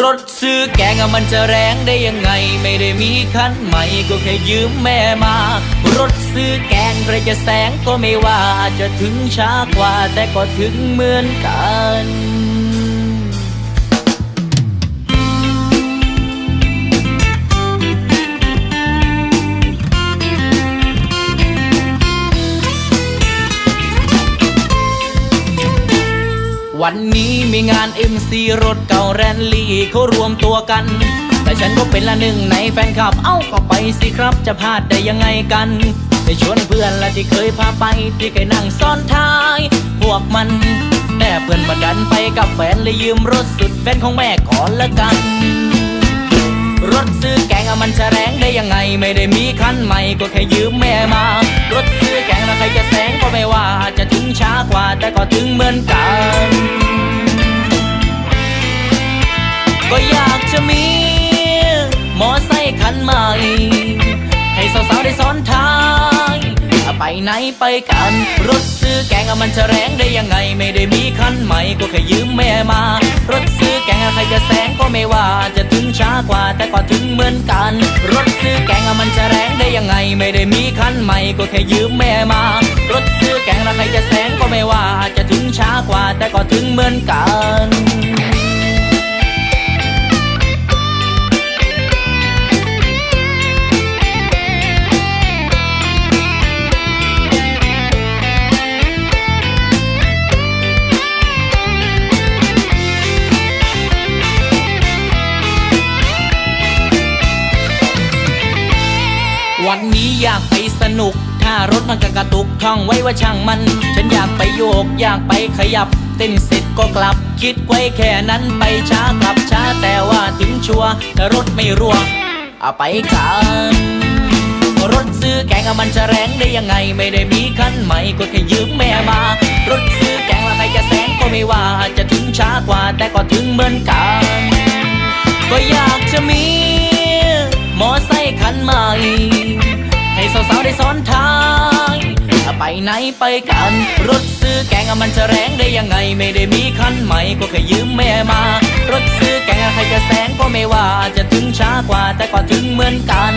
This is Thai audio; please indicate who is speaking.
Speaker 1: รถซื้อแกงอะมันจะแรงได้ยังไง ไม่ได้มีคันใหม่ก็แค่ยืมแม่มา รถซื้อแกงใครจะแสงก็ไม่ว่าอาจจะถึงช้ากว่าแต่ก็ถึงเหมือนกัน วันนี้มีงาน MC รถเก่าแรนลี่เขารวมตัวกัน แต่ฉันก็เป็นละหนึ่งในแฟนคลับ เอ้าก็ไปสิครับจะพลาดได้ยังไงกันไปชวนเพื่อนและที่เคยพาไปที่เคยนั่งซ้อนท้าย พวกมัน แต่เพื่อนมาดันไปกับแฟนเลยยืมรถสุดแฟนของแม่ก่อนละกัน รถซื้อแกงอะมันจะแรงได้ยังไงไม่ได้มีคันใหม่ก็แค่ยืมแม่มา รถซื้อแกงแล้วใครจะแสงก็ไม่ว่าจะถึงช้ากว่าแต่ก็ถึงเหมือนกัน ไปไหนไปกัน รถซื้อแกงอะมันจะแรงได้ยังไงไม่ได้มีคันใหม่ก็แค่ยืมแม่มารถซื้อแกงอะใครจะแสงก็ไม่ว่าจะถึงช้ากว่าแต่ก็ถึงเหมือนกันรถซื้อแกงอะมันจะแรงได้ยังไง ไม่ได้มีคันใหม่ก็แค่ยืมแม่มา รถซื้อแกงใครจะแสงก็ไม่ว่าจะถึงช้ากว่าแต่ก็ถึงเหมือนกัน อยากไปสนุก ถ้ารถมันกระกระตุกท่องไว้ว่าช่างมัน ฉันอยากไปโยก อยากไปขยับ เต้นเสร็จก็กลับ คิดไว้แค่นั้นไปช้ากลับช้าแต่ว่าถึงชัวร์ถ้ารถไม่รัวเอาไปกันรถซื้อแกงมันจะแรงได้ยังไง ไม่ได้มีคันใหม่ก็แค่ยืมแม่มา รถซื้อแกงแล้วใครจะแสงก็ไม่ว่าจะถึงช้ากว่าแต่ก็ถึงเหมือนกัน ซ้อนท้ายไปไหนไปกัน รถซื้อแกงอะมันจะแรงได้ยังไง ไม่ได้มีคันใหม่ก็แค่ยืมแม่มา รถซื้อแกงอะใครจะแสงก็ไม่ว่าจะถึงช้ากว่าแต่ก็ถึงเหมือนกัน